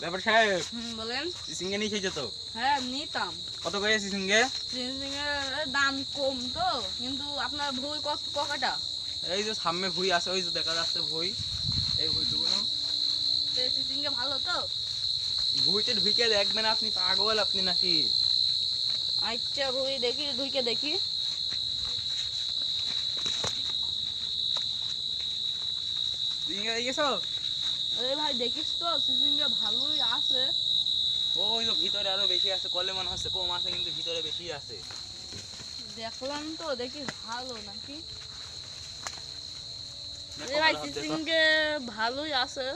ব্যাপার সাহেব বলেন। নিয়ে খেয়েছো তো? হ্যাঁ নিতাম। কত করে দাম কম তো কিন্তু আপনার ভুই কত ককাটা এই যে সামনে ভুই আছে ওই যে দেখা যাচ্ছে ভুই। এই ভালো তো? ভুইতে ঢুকে দেখবেন আপনি পাগল আপনি নাকি। আচ্ছা ভুই দেখি ধুইকে দেখি। আরে ভাই দেখিস তো সিনসিংয়ে ভালোই আছে। ওই তো ভিতরে আরও বেশি আছে কলে মনে হচ্ছে কম আছে কিন্তু ভিতরে বেশি আছে। দেখলাম তো দেখি ভালো নাকি। আরে ভাই ভালো, ভালোই আছে।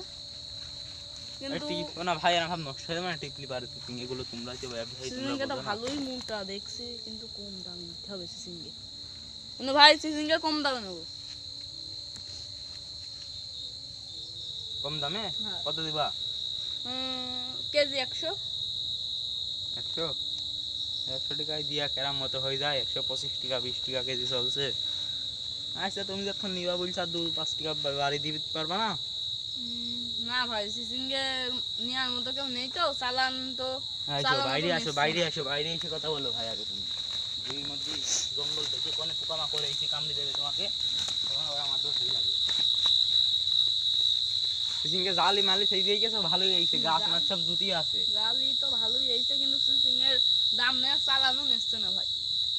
কিন্তু টিপ না ভাই ভাব নষ্ট হয়ে যাবে না টিপলি পারে সিং এগুলো তোমরা কি ব্যবসায়ী তোমরা তো ভালোই মোটা দেখছি কিন্তু কম দামে নিতে হবে কিন্তু ভাই কম দামে নেব। কম দামে? হ্যাঁ। কত দিবা? কেজি একশো। একশো? একশো টাকায় দিয়া কেরাম মতো হয়ে যায়। একশো পঁচিশ টাকা বিশ টাকা কেজি চলছে। আচ্ছা তুমি যখন নিবা বলছো আর দু পাঁচ টাকা বাড়ি দিতে পারবা না? না ভাই সিসিঙ্গে নেওয়ার মতো কেউ নেই তো চালান তো। বাইরে আসো বাইরে। আসো বাইরে এসে কথা বলো ভাই আগে তুমি। দুই মধ্যে জঙ্গল থেকে কোনে পোকামা করে এসে কামড়ে দেবে তোমাকে তখন আমার দোষ হয়ে যাবে। সিঙ্গে জালি মালি সেই দিয়ে গেছে ভালোই হয়েছে। গাছ মাছ সব জুতি আছে। জালি তো ভালোই এইছে কিন্তু সিসিঙ্গের দাম নেই চালানো নিচ্ছে না ভাই।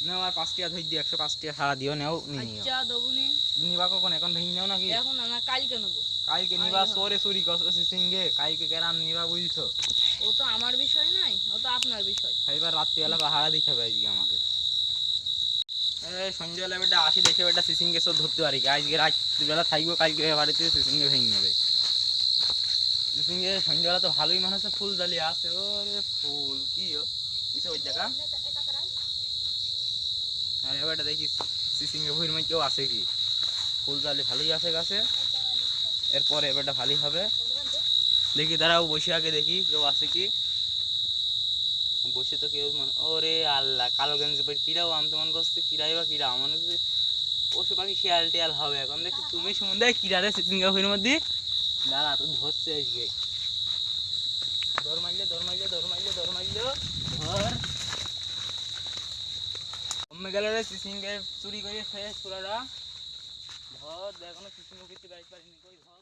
না আমার পাঁচ টাকা ধরে দিও একশো সারা দিও নেও নিয়ে নিও। আচ্ছা দেবুনি। নিবা কখন? এখন ভেঙে নেও নাকি? এখন না কালকে নেব। কালকে নিবা হ্যাঁ। চোরে চুরি করছে সিঙ্গে কালকে কেরাম নিবা বুঝছ? ও তো আমার বিষয় নাই ও তো আপনার বিষয়। এবার রাত্রিবেলা পাহারা দিতে হবে আজকে আমাকে। সন্ধ্যাবেলা বেটা আসি দেখে বেটা সিসিংকে সব ধরতে পারি। আজকে রাত্রিবেলা থাকব কালকে বাড়িতে সিসিংকে ভেঙে নেবে। সিসিংকে সন্ধ্যাবেলা তো ভালোই মনে হচ্ছে ফুল জালি আছে। ওরে ফুল, কি ও? ওই জায়গা। হ্যাঁ এবারটা দেখি সিসিংকে ভুঁড়ির মধ্যে কেউ আছে কি? ফুল জালি ভালোই আছে গাছে। এরপরে এবারটা ভালোই হবে। দেখি, দাঁড়াও, বসে আগে দেখি কেউ আছে কি? বসে তো কেউ মনে ওরে আল্লাহ, কালো গেঞ্জি পরে কিরাও আমি তো মনে করছি কিরাই বা কিরা। মনে পশু পাখি শিয়াল টিয়াল হবে এখন। দেখছি তুমি সম্বন্ধে কিরারে সিসিঙ্গা হইর মধ্যে? দাঁড়া তুই ধরছে আজকে। ধর মারলে ধর মারলে ধর মারলে ধর মারলে, ধর। অম্মে গেল রে সিসিংকে চুরি করে খেয়ে চুরাটা ধর, দেখো সিসিঙ্গা কিছু বাইক পারিনি কই ধর।